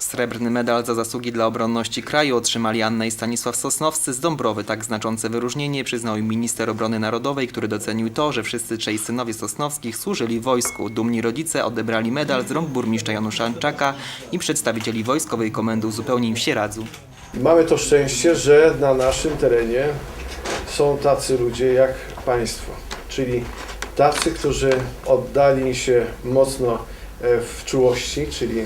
Srebrny medal za zasługi dla obronności kraju otrzymali Anna i Stanisław Sosnowscy z Dąbrowy. Tak znaczące wyróżnienie przyznał im minister obrony narodowej, który docenił to, że wszyscy trzej synowie Sosnowskich służyli wojsku. Dumni rodzice odebrali medal z rąk burmistrza Janusza Anczaka i przedstawicieli Wojskowej Komendy Uzupełnień w Sieradzu. Mamy to szczęście, że na naszym terenie są tacy ludzie jak Państwo, czyli tacy, którzy oddali się mocno w czułości, czyli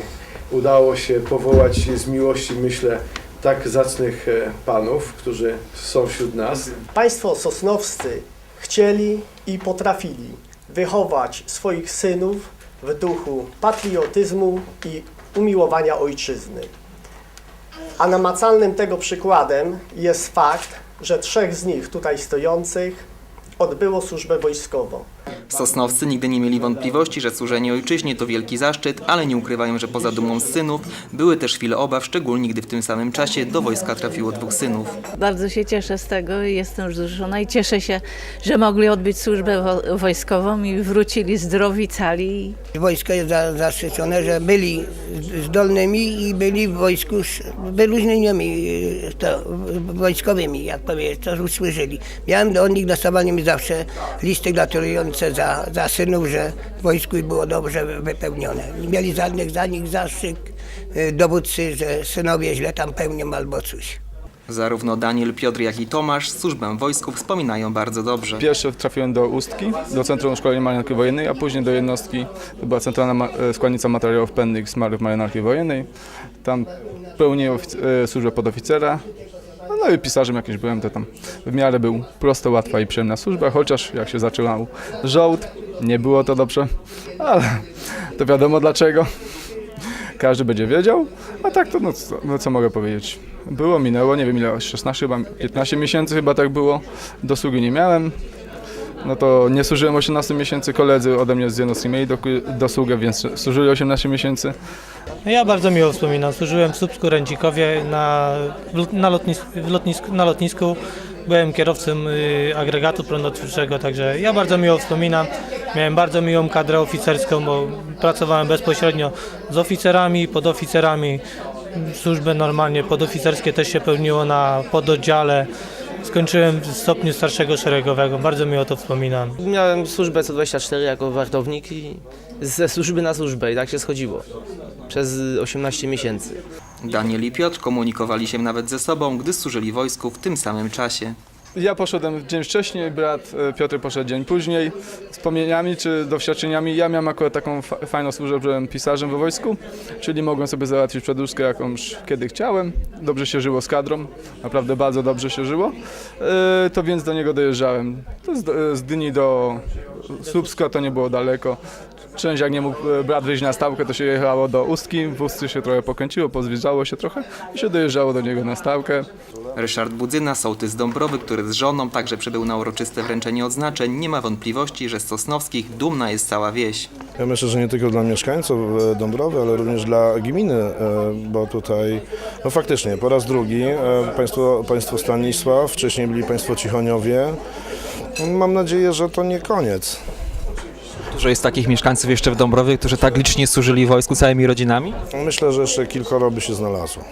udało się powołać z miłości, myślę, tak zacnych e, panów, którzy są wśród nas. Państwo sosnowscy chcieli i potrafili wychować swoich synów w duchu patriotyzmu i umiłowania ojczyzny. A namacalnym tego przykładem jest fakt, że trzech z nich tutaj stojących odbyło służbę wojskową. Sosnowscy nigdy nie mieli wątpliwości, że służenie ojczyźnie to wielki zaszczyt, ale nie ukrywają, że poza dumą z synów były też chwile obaw, szczególnie gdy w tym samym czasie do wojska trafiło dwóch synów. Bardzo się cieszę z tego i jestem wzruszona i cieszę się, że mogli odbyć służbę wo- wojskową i wrócili zdrowi, cali. Wojsko jest za- zaszczycone, że byli zdolnymi i byli w wojsku z wyróżnieniami e, to, wojskowymi, jak powie, co usłyszeli. Miałem do nich dostawanie mi zawsze listy gratulujące za, za synów, że w wojsku było dobrze wypełnione. Mieli za nich, za nich zastrzyk e, dowódcy, że synowie źle tam pełnią albo coś. Zarówno Daniel, Piotr, jak i Tomasz służbę w wojsku wspominają bardzo dobrze. Pierwszy trafiłem do Ustki, do Centrum Szkolenia Marynarki Wojennej, a później do jednostki, to była Centralna e, Składnica Materiałów Pędnych Smarów Marynarki Wojennej. Tam pełniłem służbę podoficera. No, no i pisarzem jakimś byłem, to tam w miarę był prosto, łatwa i przyjemna służba, chociaż jak się zaczynał żołd, nie było to dobrze, ale to wiadomo dlaczego. Każdy będzie wiedział, a tak to no co, no co mogę powiedzieć. Było, minęło, nie wiem ile, 16 chyba, 15 miesięcy chyba tak było, dosługi nie miałem. No to nie służyłem 18 miesięcy, koledzy ode mnie z jednostki mieli dosługę, więc służyli 18 miesięcy. No Ja bardzo miło wspominam. Służyłem w Słupsku Rędzikowie na, na, na lotnisku. Byłem kierowcą y, agregatu prądotwórczego, także ja bardzo miło wspominam. Miałem bardzo miłą kadrę oficerską, bo pracowałem bezpośrednio z oficerami, podoficerami. Służbę normalnie podoficerskie też się pełniło na pododdziale. Skończyłem w stopniu starszego szeregowego. Bardzo miło to wspominam. Miałem służbę co 24 jako wartownik i ze służby na służbę i tak się schodziło. Przez 18 miesięcy. Daniel i Piotr komunikowali się nawet ze sobą, gdy służyli wojsku w tym samym czasie. Ja poszedłem dzień wcześniej, brat e, Piotr poszedł dzień później. Wspomnieniami czy doświadczeniami, ja miałem akurat taką fa- fajną służbę, byłem pisarzem we wojsku, czyli mogłem sobie załatwić przedłużkę jakąś kiedy chciałem. Dobrze się żyło z kadrą, naprawdę bardzo dobrze się żyło. E, To więc do niego dojeżdżałem. To z, z Dyni do Słupska to nie było daleko. Część jak nie mógł e, brat wyjść na stałkę, to się jechało do Ustki, w Ustce się trochę pokręciło, pozwiedzało się trochę i się dojeżdżało do niego na stałkę. Ryszard Budzyna, sołtys z Dąbrowy, który z żoną także przybył na uroczyste wręczenie odznaczeń, nie ma wątpliwości, że z Sosnowskich dumna jest cała wieś. Ja myślę, że nie tylko dla mieszkańców e, Dąbrowy, ale również dla gminy, e, bo tutaj, no faktycznie, po raz drugi państwo, państwo Stanisław, wcześniej byli państwo Cichoniowie. Mam nadzieję, że to nie koniec. Dużo jest takich mieszkańców jeszcze w Dąbrowie, którzy tak licznie służyli wojsku całymi rodzinami? Myślę, że jeszcze kilkoro by się znalazło.